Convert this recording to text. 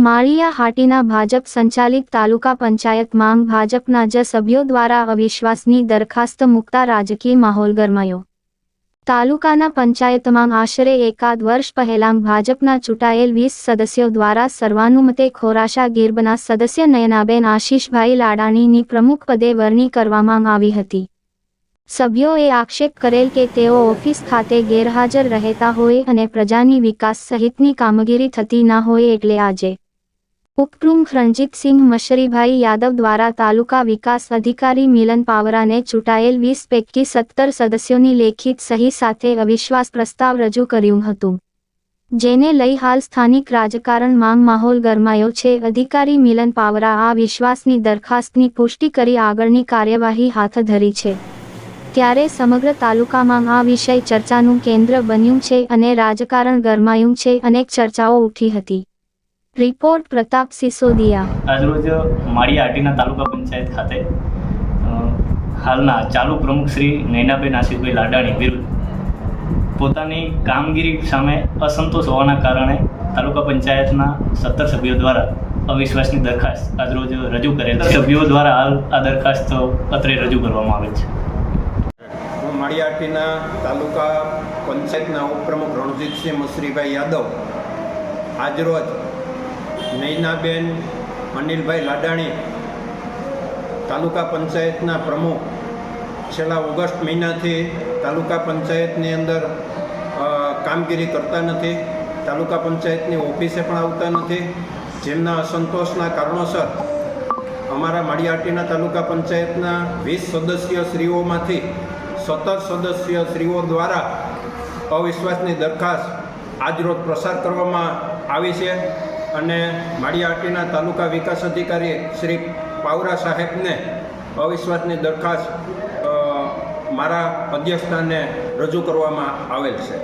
માળિયા હાટીના ભાજપ સંચાલિત તાલુકા પંચાયત માંગ ભાજપના જ સભ્યો દ્વારા અવિશ્વાસની દરખાસ્ત મૂકતા રાજકીય માહોલ ગરમાયો. તાલુકાના પંચાયતમાં આશરે એકાદ વર્ષ પહેલાં ભાજપના ચૂંટાયેલ વીસ સદસ્યો દ્વારા સર્વાનુમતે ખોરાશા ગીરબના સદસ્ય નયનાબેન આશીષભાઈ લાડાણીની પ્રમુખ પદે વરણી કરવામાં આવી હતી. સભ્યોએ આક્ષેપ કરેલ કે તેઓ ઓફિસ ખાતે ગેરહાજર રહેતા હોય અને પ્રજાની વિકાસ સહિતની કામગીરી થતી ના હોય એટલે આજે ઉપપ્રમુખ રણજીતસિંહ મશરીભાઈ યાદવ દ્વારા તાલુકા વિકાસ અધિકારી મિલન પાવરાને ચૂંટાયેલ વીસ પૈકી સત્તર સદસ્યોની લેખિત સહી સાથે અવિશ્વાસ પ્રસ્તાવ રજૂ કર્યું હતું. જેને લઈ હાલ સ્થાનિક રાજકારણ માંગ માહોલ ગરમાયો છે. અધિકારી મિલન પાવરા આ વિશ્વાસની દરખાસ્તની પુષ્ટિ કરી આગળની કાર્યવાહી હાથ ધરી છે. ત્યારે સમગ્ર તાલુકામાં આ વિષય ચર્ચાનું કેન્દ્ર બન્યું છે અને રાજકારણ ગરમાયું છે. અનેક ચર્ચાઓ ઉઠી હતી. રિપોર્ટ પ્રતાપ સિસોદિયા. આજરોજ માળિયા આટીના તાલુકા પંચાયત ખાતે હાલના ચાલુ પ્રમુખ શ્રી નૈનાબેન આશિષભાઈ લાડાણી વિરુદ્ધ પોતાની કામગીરી સામે અસંતોષ હોવાના કારણે તાલુકા પંચાયતના સત્તર સભ્યો દ્વારા અવિશ્વાસની દરખાસ્ત આજરોજ રજૂ કરેલ સભ્યો દ્વારા હાલ આ દરખાસ્ત અત્રે રજૂ કરવામાં આવે છે. હું માળિયાટીના તાલુકા પંચાયતના ઉપપ્રમુખ રણજીતસિંહ મસરીભાઈ યાદવ આજરોજ નૈનાબેન, અનિલભાઈ લાડાણી, તાલુકા પંચાયતના પ્રમુખ. છેલ્લા ઓગસ્ટ મહિનાથી તાલુકા પંચાયતની અંદર કામગીરી કરતા નથી. તાલુકા પંચાયતની ઓફિસે પણ આવતા નથી. જેમના અસંતોષના કારણોસર અમારા માળિયાટીના તાલુકા પંચાયતના વીસ સદસ્ય શ્રીઓમાંથી સત્તર સદસ્ય શ્રીઓ દ્વારા અવિશ્વાસની દરખાસ્ત આજરોજ પ્રસાર કરવામાં આવી છે. અને માળિયાટીના તાલુકા વિકાસ અધિકારી શ્રી પાવરા સાહેબને અવિશ્વાસની દરખાસ્ત મારા અધ્યક્ષસ્થાને રજૂ કરવામાં આવેલ છે.